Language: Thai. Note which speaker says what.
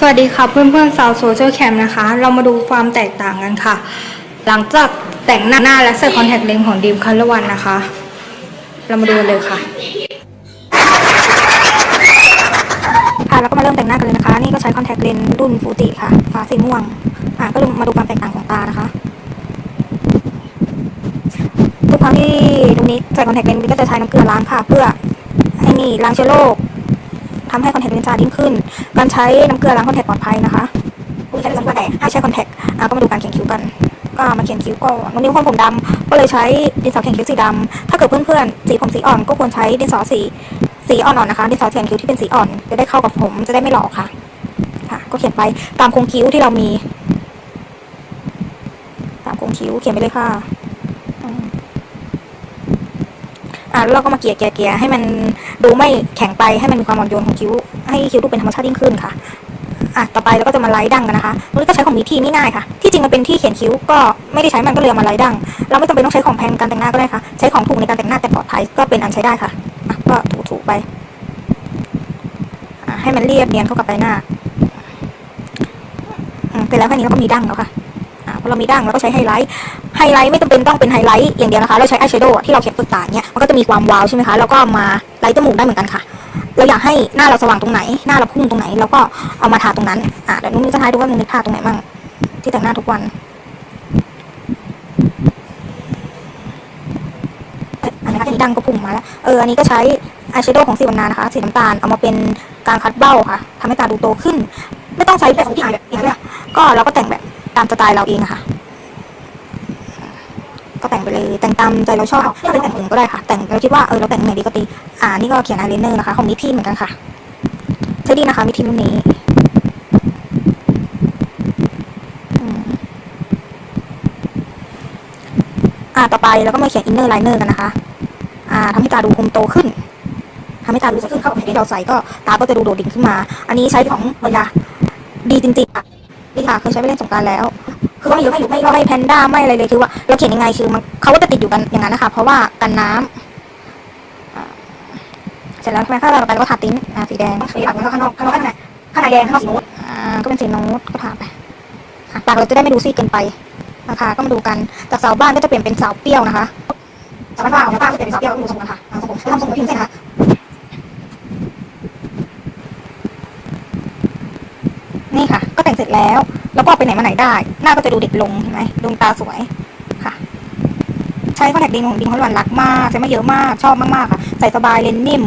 Speaker 1: สวัสดีค่ะเพื่อนๆสาวโซเชียลแคมนะคะ เรามาดูความแตกต่างกันค่ะ หลังจากแต่งหน้าหน้าและใส่คอนแทคเลนส์ของดีมคัลลวันนะคะ เรามาดูเลยค่ะค่ะแล้วก็มาเริ่มแต่งหน้ากันเลยนะคะ นี่ก็ใช้คอนแทคเลนส์รุ่นฟูจิค่ะฟ้าสีม่วงอะก็มาดูความแตกต่างของตานะคะทุกครั้งที่ตรงนี้ใส่คอนแทคเลนส์ก็จะใช้น้ำเกลือล้างค่ะ เพื่อให้นี่ล้างเชื้อโรค ทำให้คอนแทคเลนส์จาดิ้งขึ้น การใช้น้ำเกลือล้างคอนแทคปลอดภัยนะคะใช้น้ำเกลือแต่ให้ใช้คอนแทคอะก็มาดูการเขียนคิ้วกันก็มาเขียนคิ้วก่อนวันนี้คนผมดำก็เลยใช้ดินสอเขียนคิ้วสีดำถ้าเกิดเพื่อนๆสีผมสีอ่อนก็ควรใช้ดินสอสีสีอ่อนๆนะคะดินสอเขียนคิ้วที่เป็นสีอ่อนจะได้เข้ากับผมจะได้ไม่หลอกค่ะ ค่ะ ก็เขียนไปตามโครงคิ้วที่เรามี ตามโครงคิ้วเขียนไปเลยค่ะอืม อะเราก็มาเกลี่ยเกี่ยเกี่ยให้มันดูไม่แข็งไปให้มันมีความอ่อนโยนของคิ้ว ให้คิ้วดูเป็นธรรมชาติยิ่งขึ้นค่ะอะต่อไปเราก็จะมาไล่ดั้งกันนะคะวันก็ใช้ของมีที่ง่ายๆค่ะ ที่จริงมันเป็นที่เขียนคิ้วก็ไม่ได้ใช้มันก็เลยมาไล่ดั้งเราไม่จำเป็นต้องใช้ของแพงการแต่งหน้าก็ได้ค่ะ ใช้ของถูกในการแต่งหน้าแต่ปลอดภัยก็เป็นอันใช้ได้ค่ะอะก็ถูๆไปอะให้มันเรียบเนียนเข้ากับใบหน้าอืมเสร็จแล้วแค่นี้เราก็มีดั้งแล้วค่ะอะพอเรามีดั้งเราก็ใช้ไฮไลท์ ไฮไลท์ไม่จำเป็นต้องเป็นไฮไลท์อย่างเดียวนะคะ เราใช้อายแชโดว์ที่เราเขียนบนตาเนี่ยมันก็จะมีความวาวใช่ไหมคะแล้วก็มาไลท์จมูกได้เหมือนกันค่ะ เราอยากให้หน้าเราสว่างตรงไหน หน้าเราพุ่งตรงไหนเราก็เอามาทาตรงนั้นอะเดี๋ยวนุ่นจะทายดูว่านุ่นทาตรงไหนบ้างที่แต่งหน้าทุกวันอันนี้ที่ดังก็พุ่งมาแล้วเอออันนี้ก็ใช้อายแชโดว์ของสีวรรณานะคะสีน้ำตาลเอามาเป็นการคัดเบ้าค่ะทำให้ตาดูโตขึ้น ไม่ต้องใช้แบบที่อ่านแบบนี้เลยก็เราก็แต่งแบบตามสไตล์เราเองค่ะ ก็แต่งไปเลยแต่งตามใจเราชอบไม่ต้องแต่งอื่นก็ได้ค่ะ แต่งเราคิดว่าเออเราแต่งไหนดีก็ตีอ่านี่ก็เขียนอายไลเนอร์นะคะของมิทีเหมือนกันค่ะใช้ดีนะคะมิทีรุ่นนี้อืมอ่าต่อไปเราก็มาเขียนอินเนอร์ไลเนอร์กันนะคะอ่าทำให้ตาดูคมโตขึ้นทำให้ตาดูสดขึ้นเข้ากับที่เราใส่ก็ตาก็จะดูโดดเด่นขึ้นมา อันนี้ใช้ของเวลาดีจริงๆค่ะดีค่ะเคยใช้ไปเล่นสงการแล้ว คือว่าไม่เยอะไม่หรือไม่ไม่แพนด้าไม่อะไรเลยคือว่าเราเขียนยังไงคือมันเขาก็จะติดอยู่กันอย่างนั้นนะคะ เพราะว่ากันน้ำอ่าเสร็จแล้วใช่ไมถ้าเราไปแล้วก็ทาติ้นอ่าสีแดงสีหลังแล้วก็ข้างนอกข้างนอกข้างในข้างในแดงข้างนอกสีนูดอ่าก็เป็นสีนูดก็ทาไปปากเราจะได้ไม่ดูซีดเกินไปนะคะก็มาดูกันจากเสาบ้านก็จะเปลี่ยนเป็นเสาเปรี้ยวนะคะเสาบ้านของบ้านจะเป็นเสาเปรี้ยวก็ดูทรงกันค่ะทรงผมทำทรงผมพิมพ์เส้นนะคะนี่ค่ะ ก็แต่งเสร็จแล้ว แล้วก็ไปไหนมาไหนได้ หน้าก็จะดูเด็กลงเห็นไหมดวงตาสวยค่ะ ใช้คอนแทคเลนส์ของดิงฮอลวันรักมากใช้มาเยอะมากชอบมากๆค่ะ ใส่สบายเลนส์นิ่ม